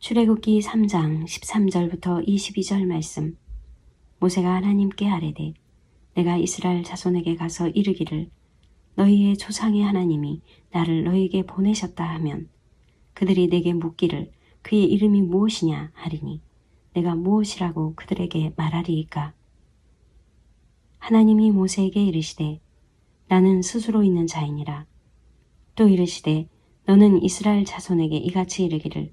출애굽기 3장 13절부터 22절 말씀. 모세가 하나님께 아뢰되 내가 이스라엘 자손에게 가서 이르기를 너희의 조상의 하나님이 나를 너희에게 보내셨다 하면 그들이 내게 묻기를 그의 이름이 무엇이냐 하리니 내가 무엇이라고 그들에게 말하리이까? 하나님이 모세에게 이르시되 나는 스스로 있는 자이니라. 또 이르시되 너는 이스라엘 자손에게 이같이 이르기를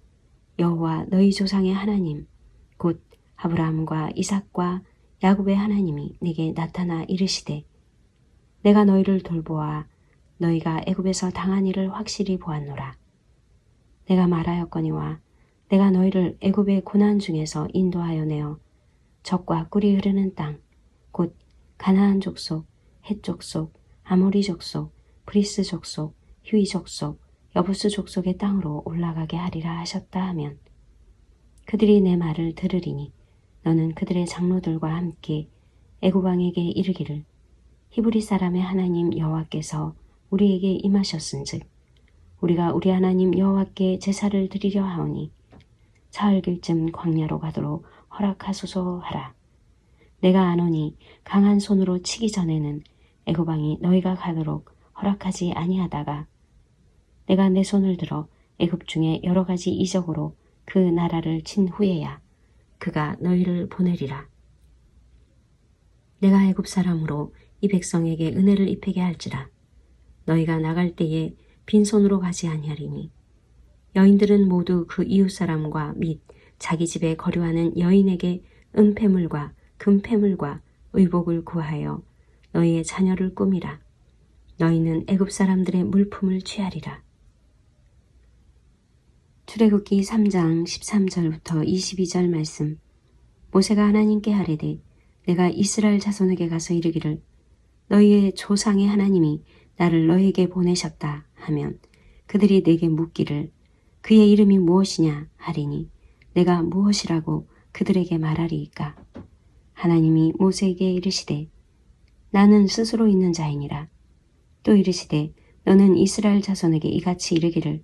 여호와 너희 조상의 하나님 곧 아브라함과 이삭과 야곱의 하나님이 내게 나타나 이르시되 내가 너희를 돌보아 너희가 애굽에서 당한 일을 확실히 보았노라. 내가 말하였거니와 내가 너희를 애굽의 고난 중에서 인도하여 내어 적과 꿀이 흐르는 땅 곧 가나안 족속 헷 족속 아모리 족속 브리스 족속 휴이 족속 여부스 족속의 땅으로 올라가게 하리라 하셨다 하면 그들이 내 말을 들으리니 너는 그들의 장로들과 함께 애굽왕에게 이르기를 히브리 사람의 하나님 여호와께서 우리에게 임하셨은즉 우리가 우리 하나님 여호와께 제사를 드리려 하오니 사흘길쯤 광야로 가도록 허락하소서 하라. 내가 아노니 강한 손으로 치기 전에는 애굽왕이 너희가 가도록 허락하지 아니하다가 내가 내 손을 들어 애굽 중에 여러 가지 이적으로 그 나라를 친 후에야 그가 너희를 보내리라. 내가 애굽 사람으로 이 백성에게 은혜를 입히게 할지라. 너희가 나갈 때에 빈손으로 가지 아니하리니 여인들은 모두 그 이웃 사람과 및 자기 집에 거류하는 여인에게 은폐물과 금폐물과 의복을 구하여 너희의 자녀를 꾸미라. 너희는 애굽 사람들의 물품을 취하리라. 출애굽기 3장 13절부터 22절 말씀. 모세가 하나님께 하래되 내가 이스라엘 자손에게 가서 이르기를 너희의 조상의 하나님이 나를 너희에게 보내셨다 하면 그들이 내게 묻기를 그의 이름이 무엇이냐 하리니 내가 무엇이라고 그들에게 말하리이까? 하나님이 모세에게 이르시되 나는 스스로 있는 자이니라. 또 이르시되 너는 이스라엘 자손에게 이같이 이르기를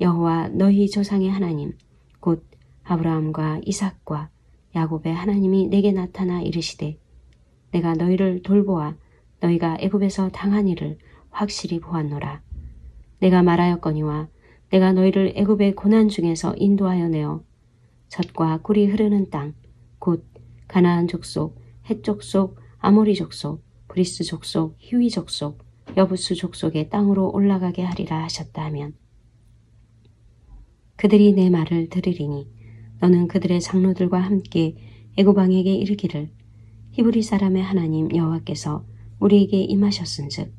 여호와 너희 조상의 하나님 곧 아브라함과 이삭과 야곱의 하나님이 내게 나타나 이르시되 내가 너희를 돌보아 너희가 애굽에서 당한 일을 확실히 보았노라. 내가 말하였거니와 내가 너희를 애굽의 고난 중에서 인도하여 내어 젖과 꿀이 흐르는 땅 곧 가나안 족속 헷 족속 아모리 족속 브리스 족속 히위 족속 여부스 족속의 땅으로 올라가게 하리라 하셨다 하면 그들이 내 말을 들으리니 너는 그들의 장로들과 함께 애고방에게 이르기를 히브리 사람의 하나님 여호와께서 우리에게 임하셨은즉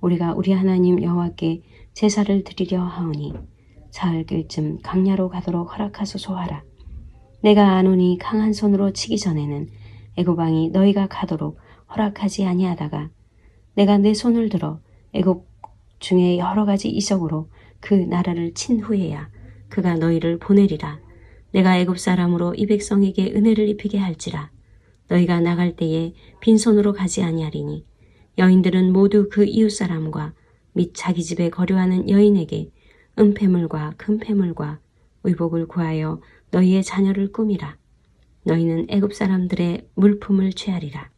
우리가 우리 하나님 여호와께 제사를 드리려 하오니 사흘길쯤 강야로 가도록 허락하소서 하라. 내가 아노니 강한 손으로 치기 전에는 애고방이 너희가 가도록 허락하지 아니하다가 내가 내 손을 들어 애굽 중에 여러 가지 이적으로 그 나라를 친 후에야 그가 너희를 보내리라. 내가 애굽 사람으로 이 백성에게 은혜를 입히게 할지라. 너희가 나갈 때에 빈손으로 가지 아니하리니 여인들은 모두 그 이웃 사람과 및 자기 집에 거류하는 여인에게 은폐물과 금폐물과 의복을 구하여 너희의 자녀를 꾸미라. 너희는 애굽 사람들의 물품을 취하리라.